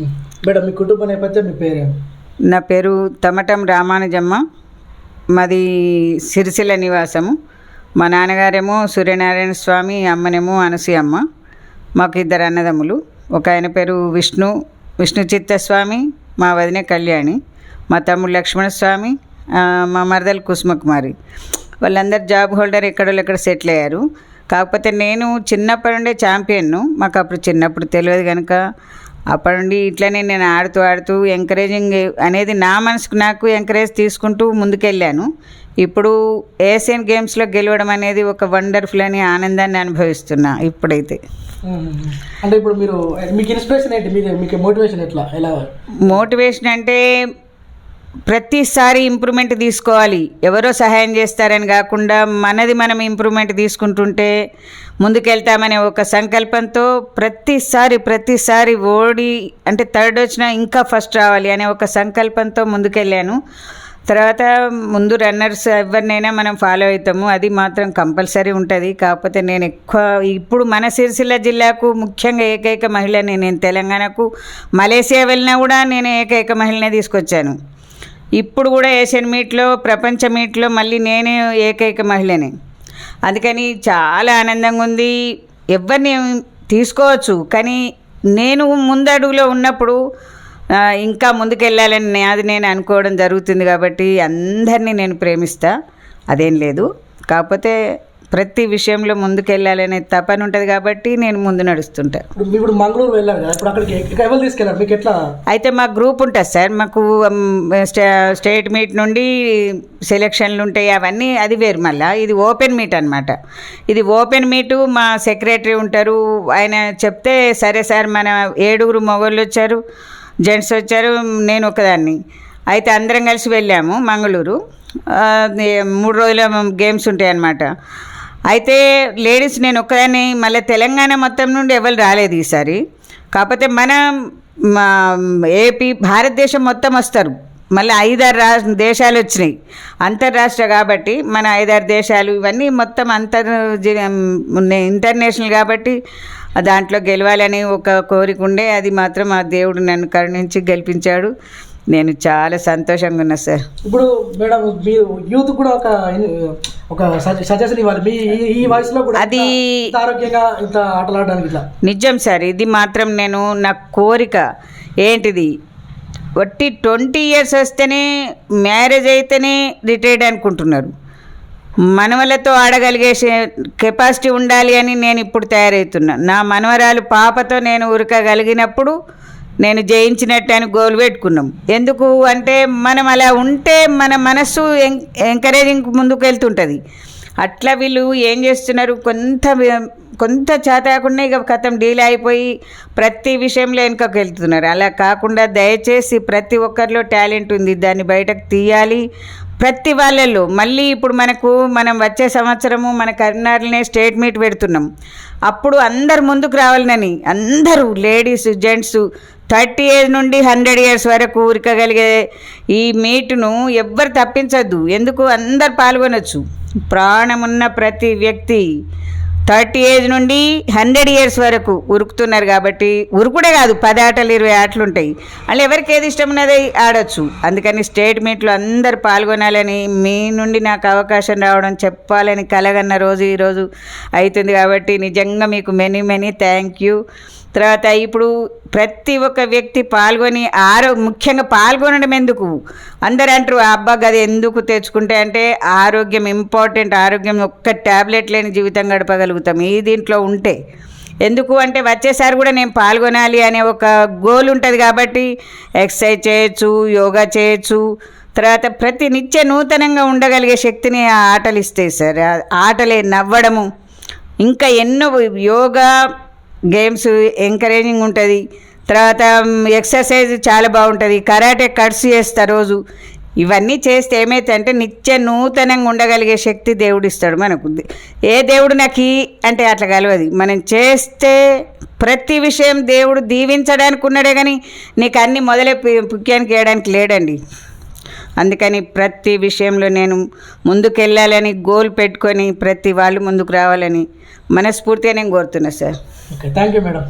Madam మీ కుటుంబ నేపథ్యం మీ పేరు? నా పేరు తమటం రామానుజమ్మ. మాది సిరిసిల్ల నివాసము. మా నాన్నగారేమో సూర్యనారాయణ స్వామి అమ్మనేమో అనసూయమ్మ మాకు ఇద్దరు అన్నదమ్ములు. ఒక ఆయన పేరు విష్ణు విష్ణు చిత్తస్వామి మా వదిన కళ్యాణి. మా తమ్ముడు లక్ష్మణస్వామి స్వామి మా మరదలు కుసుమకుమారి. వాళ్ళందరు జాబ్ హోల్డర్ ఎక్కడో ఎక్కడ సెటిల్ అయ్యారు. కాకపోతే నేను చిన్నప్పటి నుండే ఛాంపియన్ను. మాకు అప్పుడు చిన్నప్పుడు తెలియదు కనుక అప్పటి నుండి ఇట్లనే నేను ఆడుతూ ఆడుతూ ఎంకరేజింగ్ అనేది నా మనసుకు నాకు ఎంకరేజ్ తీసుకుంటూ ముందుకెళ్ళాను. ఇప్పుడు ఏషియన్ గేమ్స్లో గెలవడం అనేది ఒక వండర్ఫుల్ అని ఆనందాన్ని అనుభవిస్తున్నా ఇప్పుడైతే. అంటే ఇప్పుడు మీరు మీకు ఇన్స్పిరేషన్ ఏంటి? మీకు మోటివేషన్ ఎట్లా? ఎలా? మోటివేషన్ అంటే ప్రతిసారి ఇంప్రూవ్మెంట్ తీసుకోవాలి. ఎవరో సహాయం చేస్తారని కాకుండా మనది మనం ఇంప్రూవ్మెంట్ తీసుకుంటుంటే ముందుకెళ్తామనే ఒక సంకల్పంతో ప్రతిసారి ప్రతిసారి ఓడి అంటే థర్డ్ వచ్చినా ఇంకా ఫస్ట్ రావాలి అనే ఒక సంకల్పంతో ముందుకెళ్ళాను. తర్వాత ముందు రన్నర్స్ ఎవరినైనా మనం ఫాలో అవుతాము. అది మాత్రం కంపల్సరీ ఉంటుంది. కాకపోతే నేను ఎక్కువ ఇప్పుడు మన సిరిసిల్ల జిల్లాకు ముఖ్యంగా ఏకైక మహిళని నేను తెలంగాణకు మలేసియా వెళ్ళినా కూడా నేను ఏకైక మహిళనే తీసుకొచ్చాను. ఇప్పుడు కూడా ఏషియన్ మీట్లో ప్రపంచ మీట్లో మళ్ళీ నేనే ఏకైక మహిళని. అందుకని చాలా ఆనందంగా ఉంది. ఎవరిని తీసుకోవచ్చు కానీ నేను ముందడుగులో ఉన్నప్పుడు ఇంకా ముందుకెళ్ళాలని అది నేను అనుకోవడం జరుగుతుంది కాబట్టి అందరినీ నేను ప్రేమిస్తా. అదేం లేదు. కాకపోతే ప్రతి విషయంలో ముందుకెళ్ళాలనే తపన ఉంటుంది కాబట్టి నేను ముందు నడుస్తుంటా. ఇప్పుడు మంగళూరు వెళ్ళారు కదా ఇప్పుడు అక్కడికి ఎక్క- ఎవరు తీసుకెళ్ళారు? మీకు ఎట్లా? అయితే మా గ్రూప్ ఉంటుంది సార్ మాకు స్టేట్ మీట్ నుండి సెలక్షన్లు ఉంటాయి అవన్నీ అది వేరు మళ్ళా. ఇది ఓపెన్ మీట్ అనమాట ఇది ఓపెన్ మీటు మా సెక్రటరీ ఉంటారు ఆయన చెప్తే సరే సార్ మన ఏడుగురు మొగోళ్ళు వచ్చారు జెంట్స్ వచ్చారు నేను ఒకదాన్ని అయితే అందరం కలిసి వెళ్ళాము మంగళూరు. మూడు రోజుల గేమ్స్ ఉంటాయి అన్నమాట అయితే లేడీస్ నేను ఒక్కదాన్ని మళ్ళీ తెలంగాణ మొత్తం నుండి ఎవరు రాలేదు ఈసారి. కాకపోతే మన మా ఏపీ భారతదేశం మొత్తం వస్తారు. మళ్ళీ ఐదారు రా దేశాలు వచ్చినాయి. అంతర్రాష్ట్ర కాబట్టి మన ఐదారు దేశాలు ఇవన్నీ మొత్తం అంతర్ ఇంటర్నేషనల్ కాబట్టి దాంట్లో గెలవాలని ఒక కోరిక ఉండే అది మాత్రం ఆ దేవుడు నన్ను కరుణించి గెలిపించాడు. నేను చాలా సంతోషంగా ఉన్నా సార్. ఇప్పుడు మేడం మీరు యూత్ కూడా ఒక ఒక సజెషన్ ఇవ్వాలి. మీ ఈ- వయసులో కూడా అది- ఆరోగ్యంగా ఇంత ఆటలు ఆడడానికి ఇట్లా. నిజం సార్ ఇది మాత్రం నేను నా కోరిక. ఏంటిది? వట్టి ట్వంటీ ఇయర్స్ వస్తేనే మ్యారేజ్ అయితేనే రిటైర్డ్ అనుకుంటున్నారు. మనవలతో ఆడగలిగే కెపాసిటీ ఉండాలి అని నేను ఇప్పుడు తయారవుతున్నా. నా మనవరాలు పాపతో నేను ఉరకగలిగినప్పుడు నేను జయించినట్టు అని గోల్ పెట్టుకున్నాం. ఎందుకు అంటే మనం అలా ఉంటే మన మనస్సు ఎం ఎంకరేజింగ్ ముందుకు వెళ్తుంటుంది. అట్లా వీళ్ళు ఏం చేస్తున్నారు? కొంత కొంత చేతకుండా ఇక కథం డీల్ అయిపోయి ప్రతి విషయంలో వెనుకకు వెళ్తున్నారు. అలా కాకుండా దయచేసి ప్రతి ఒక్కరిలో టాలెంట్ ఉంది. దాన్ని బయటకు తీయాలి. ప్రతి వాళ్ళల్లో మళ్ళీ ఇప్పుడు మనకు మనం వచ్చే సంవత్సరము మన కరీంనగర్లోనే స్టేట్ మీట్ పెడుతున్నాం. అప్పుడు అందరు ముందుకు రావాలని అందరూ లేడీస్ జెంట్స్ థర్టీ ఏజ్ నుండి హండ్రెడ్ ఇయర్స్ వరకు ఉరకగలిగే ఈ మీటును ఎవ్వరు తప్పించద్దు. ఎందుకు? అందరు పాల్గొనొచ్చు. ప్రాణమున్న ప్రతి వ్యక్తి థర్టీ ఏజ్ నుండి హండ్రెడ్ ఇయర్స్ వరకు ఉరుకుతున్నారు కాబట్టి ఉరుకుడే కాదు పది ఆటలు ఇరవై ఆటలు ఉంటాయి. వాళ్ళు ఎవరికి ఏది ఇష్టం ఉన్నది ఆడొచ్చు. అందుకని స్టేట్ మీట్లో అందరు పాల్గొనాలని మీ నుండి నాకు అవకాశం రావడం చెప్పాలని కలగన్న రోజు ఈరోజు అవుతుంది కాబట్టి నిజంగా మీకు మెనీ మెనీ థ్యాంక్ యూ తర్వాత ఇప్పుడు ప్రతి ఒక్క వ్యక్తి పాల్గొని ఆరో ముఖ్యంగా పాల్గొనడం ఎందుకు? అందరు అంటారు "ఆ అబ్బా గది ఎందుకు తెచ్చుకుంటే? అంటే ఆరోగ్యం ఇంపార్టెంట్. ఆరోగ్యం ఒక్క ట్యాబ్లెట్ లేని జీవితం గడపగలుగుతాం. ఈ దీంట్లో ఉంటే. ఎందుకు అంటే వచ్చేసారి కూడా నేను పాల్గొనాలి అనే ఒక గోల్ ఉంటుంది కాబట్టి ఎక్సర్సైజ్ చేయొచ్చు యోగా చేయొచ్చు. తర్వాత ప్రతి నిత్య నూతనంగా ఉండగలిగే శక్తిని ఆ ఆటలు ఇస్తాయి సార్. ఆటలే నవ్వడము. ఇంకా ఎన్నో యోగా గేమ్స్ ఎంకరేజింగ్ ఉంటుంది. తర్వాత ఎక్సర్సైజ్ చాలా బాగుంటుంది. కరాటే కట్స్ చేస్తా రోజు. ఇవన్నీ చేస్తే ఏమైతే అంటే నిత్య నూతనంగా ఉండగలిగే శక్తి దేవుడు ఇస్తాడు మనకు. ఏ దేవుడు నాకు అంటే అట్లా కలవది. మనం చేస్తే ప్రతి విషయం దేవుడు దీవించడానికి ఉన్నాడే కానీ నీకు అన్ని మొదలే పు- పుక్యానికి వేయడానికి లేడండి. అందుకని ప్రతి విషయంలో నేను ముందుకెళ్ళాలని గోల్ పెట్టుకొని ప్రతి వాళ్ళు ముందుకు రావాలని మనస్ఫూర్తిగా నేను కోరుతున్నా sir. Okay thank you madam